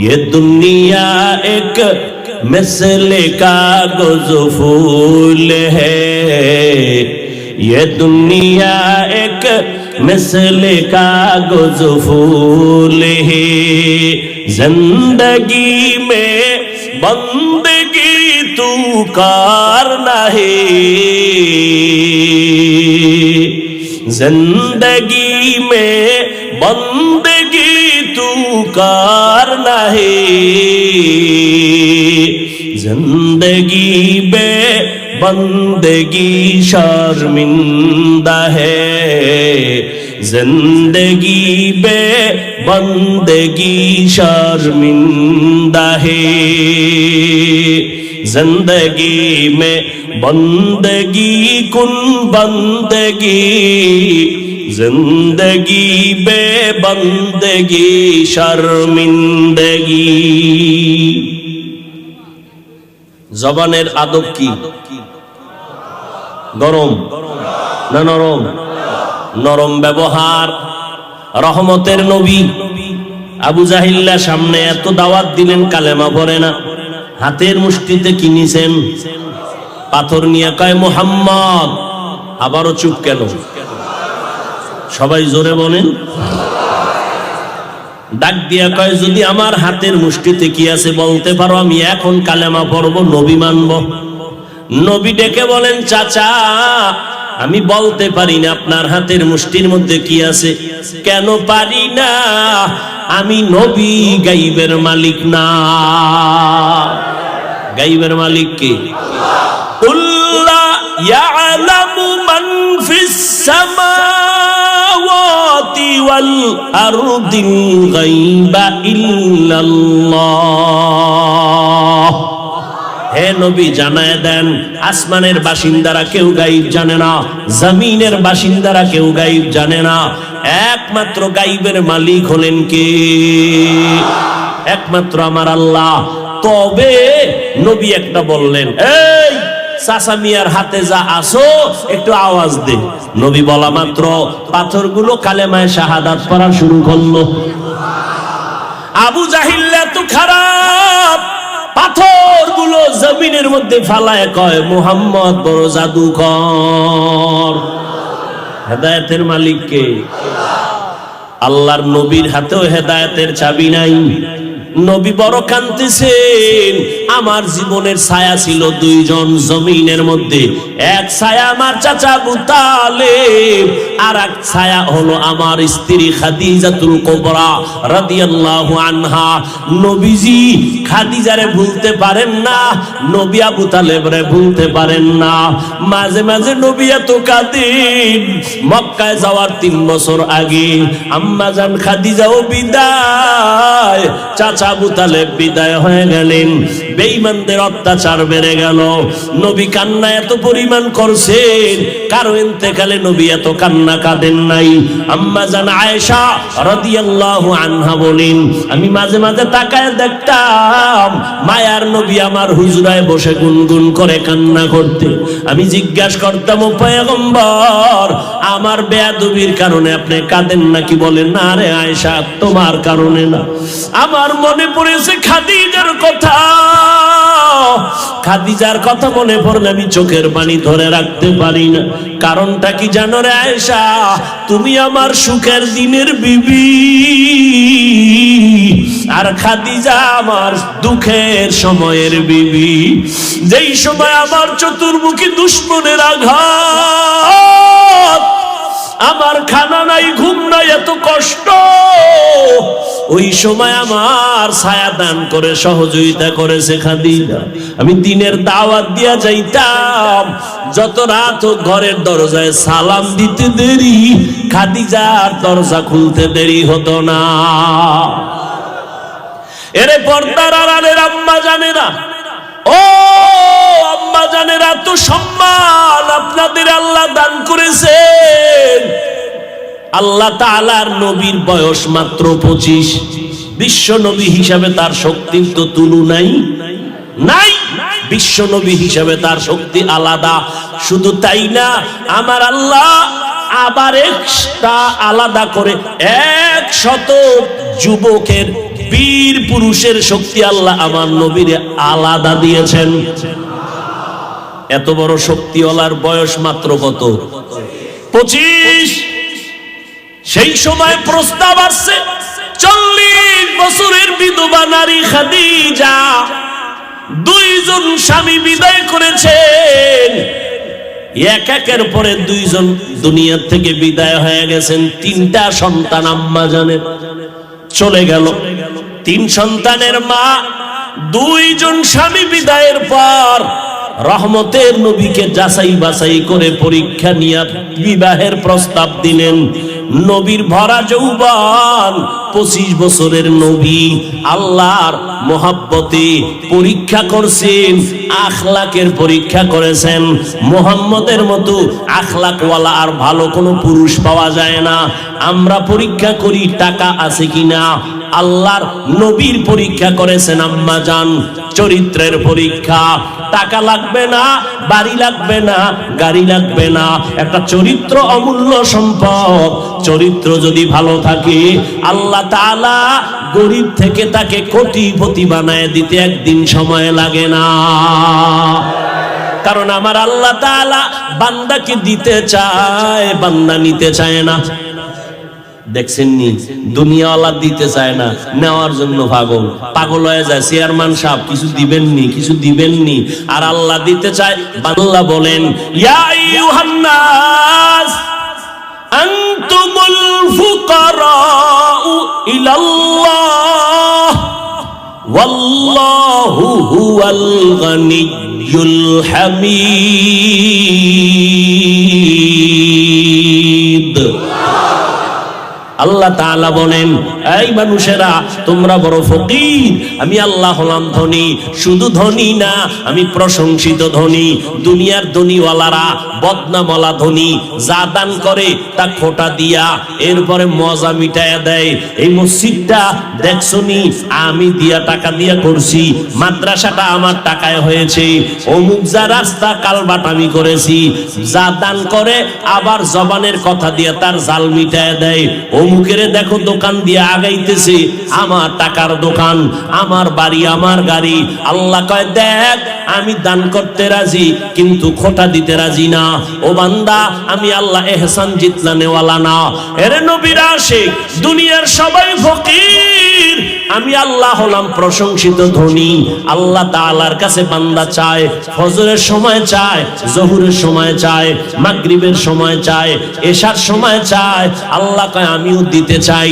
ये दुनिया एक मिसल कागज़ फूल है। ये दुनिया एक मिसल कागज़ फूल है। ज़िंदगी में बंदगी तू कार है। ज़िंदगी में बंदगी तू करना है जिंदगी बे बंदगी शर्मिंदा है जिंदगी बे बंदगी शर्मिंदा है जिंदगी में बंदगी कुन बंदगी জিন্দগি বে বন্দগি শর্মিন্দগি। জবানের আদব কি? গরম না নরম? নরম ব্যবহার। রহমতের নবী। আবু জাহিল্লা সামনে এত দাওয়াত দিলেন, কালেমা পরে না। হাতের মুষ্টিতে কিনিছেন পাথর নিয়ে কয়, মোহাম্মদ। আবারও চুপ কেন? সবাই জোরে বলেন। ডাক দিয়া কয়, যদি আমার হাতের মুষ্টিতে কি আছে বলতে পারো, আমি এখন কালেমা পড়ব, নবী মানব। নবী ডেকে বলেন, চাচা, আমি বলতে পারি না আপনার হাতের মুষ্টির মধ্যে কি আছে। কেন পারি না? আমি নবী গাইবের মালিক না। গাইবের মালিক কে? উল্লা ইয়ালামু মান ফিস সামাওয়াতি হে নবী, জানায় দেন, আসমানের বাসিন্দারা কেউ গাইব জানে না, জমিনের বাসিন্দারা কেউ গাইব জানে না। একমাত্র গাইবের মালিক হলেন কে? একমাত্র আমার আল্লাহ। তবে নবী একটা বললেন, এই চাচা মিয়ার হাতে যা আসো, একটু আওয়াজ দে। নবী বলা মাত্র, পাথরগুলো কালেমায় শাহাদাত পড়া শুরু করল। আবু জাহিল্লা তো খারাপ পাথরগুলো জমিনের মধ্যে ফালায় কয়, মোহাম্মদ বড় জাদুকর হেদায়তের মালিককে। আল্লাহর নবীর হাতেও হেদায়তের চাবি নাই। নবী বড় কান্দিছেন আমার জীবনের ছায়া ছিল দুইজন জমিনের মধ্যে। এক ছায়া আমার চাচা বুতালে আর এক ছায়া হলো আমার স্ত্রী খাদিজাতুল কোবরা রাদিয়াল্লাহু আনহা। নবীজি খাদিজারে ভুলতে পারেন না, নবী আবু তালেবরে ভুলতে পারেন না। মাঝে মাঝে নবী এত কাঁদেন। মক্কায় যাওয়ার তিন বছর আগে আম্মা জান খাদিজাও বিদায়, চাচা কান্না আমি মাঝে মাঝে তাকায় দেখতাম মায়ার নবী আমার হুজরায় বসে গুনগুন করে কান্না করতে। আমি জিজ্ঞাসা করতাম, ও পয়গম্বর, আমার বেয়াদবির কারণে আপনি কাঁদেন নাকি? বলেন না রে আয়েশা, তোমার কারণে না। আমার মনে পড়েছে খাদিজার কথা। খাদিজার কথা মনে পড়লে আমি চোখের পানি ধরে রাখতে পারি না। কারণটা কি জানো রে আয়েশা? তুমি আমার সুখের দিনের বিবি। আর খাদিজা আমার দুঃখের সময়ের বিবি। যেই সময় আমার চতুর্মুখী দুশ্মনের আঘাত, আমার খানা নাই, ঘুম নাই, এত কষ্ট। ওই সময় আমার ছায়া দান করে, সহযোগিতা করেছে খাদিজা। আমি দিনের দাওয়াত দিয়া যাইতাম। যত রাত হোক ঘরের দরজায় সালাম দিতে দেরি, খাদিজার দরজা খুলতে দেরি হতো না। এরে পর্দার আড়ালের আম্মা জানে না ও আম্মা জানের, এত সম্মান আপনাদের আল্লাহ দান করেছেন। আল্লাহ তাআলার নবীর বয়স মাত্র পঁচিশ। বিশ্ব নবী হিসাবে তার শক্তির তো তুলু নাই। নাই বিশ্ব নবী হিসাবে তার শক্তি আলাদা। শুধু তাই না, আমার আল্লাহ আবার একটা আলাদা করে এক শত যুবকের, বীর পুরুষের শক্তি আল্লাহ আমার নবীরে আলাদা দিয়েছেন। এত বড় শক্তিওয়ালার বয়স মাত্র কত? পঁচিশ। সেই সময় প্রস্তাব আসছে, চল্লিশ বছরের বিধবা নারী খাদিজা দুইজন স্বামী বিদায় করেছেন। এক একের পরে দুইজন দুনিয়ার থেকে বিদায় হয়ে গেছেন, তিনটা সন্তান আম্মা জানের। চলে গেল। তিন সন্তানের মা, দুইজন স্বামী বিদায়ের পর রহমতের নবীকে যাচাই বাছাই করে পরীক্ষা নিয়ে বিবাহের প্রস্তাব দিলেন। নবীর ভরা যৌবন, পঁচিশ বছরের নবী আল্লাহর মোহাব্বতে পরীক্ষা করছেন, আখলাকের পরীক্ষা করেছেন। মোহাম্মদের মতো আখলাকওয়ালা আর ভালো কোনো পুরুষ পাওয়া যায় না। আমরা পরীক্ষা করি টাকা আছে কিনা আল্লাহর নবীর পরীক্ষা করেছেন, আম্মা জান, চরিত্রের পরীক্ষা। টাকা লাগবে না, বাড়ি লাগবে না, গাড়ি লাগবে না, একটা চরিত্র অমূল্য সম্পদ। চরিত্র যদি ভালো থাকে, আল্লাহ তাআলা গরিব থেকে তাকে কোটিপতি বানায় দিতে একদিন সময় লাগে না। কারণ আমার আল্লাহ তাআলা বান্দাকে দিতে চায়, বান্দা নিতে চায় না। দেখছেন নি দুনিয়াওয়ালা দিতে চায় না, নেওয়ার জন্য পাগল। পাগল হয়ে যায়। চেয়ারম্যান সাহেব, কিছু দিবেননি কিছু দিবেননি। আর আল্লাহ দিতে চায় আল্লাহ বলেন, ইয়া আল্লাহ তাআলা বলেন, এই মানুষেরা, তোমরা বড় ফকির। আমি আল্লাহ হলাম ধনী। শুধু ধনী না, আমি প্রশংসিত ধনী। দুনিয়ার ধনীওয়ালারা বদনামওয়ালা ধনী। যা দান করে, তা খোটা দিয়া এরপরে মজা মিটায়া দেয়। এই মসজিদটা, দেখছনি, আমি দিয়া টাকা দিয়া করছি। মাদ্রাসাটা আমার টাকায় হয়েছে। অমুক যা রাস্তা কালবাট আমি করেছি। যা দান করে, আবার জবানের কথা দিয়া তার জাল মিটায় দেয়। অমুকের দেখো দোকান দিয়ে আগাইতেছে, আমার টাকার দোকান, আমার বাড়ি, আমার গাড়ি। আল্লাহ কয়, দেখ, আমি দান করতে রাজি, কিন্তু খোটা দিতে রাজি না। ও বান্দা, আমি আল্লাহ এহসান জিতলা নেওয়ালা না। এরে নবীর আশিক, দুনিয়ার সবাই ফকির। আমি আল্লাহ হলাম প্রশংসিত ধনী। আল্লাহ তাআলার কাছে বান্দা চায়, ফজরের সময় চায়, জহুরের সময় চায়, মাগরিবের সময় চায়, এশার সময় চায়। আল্লাহ কয়, আমিও দিতে চাই।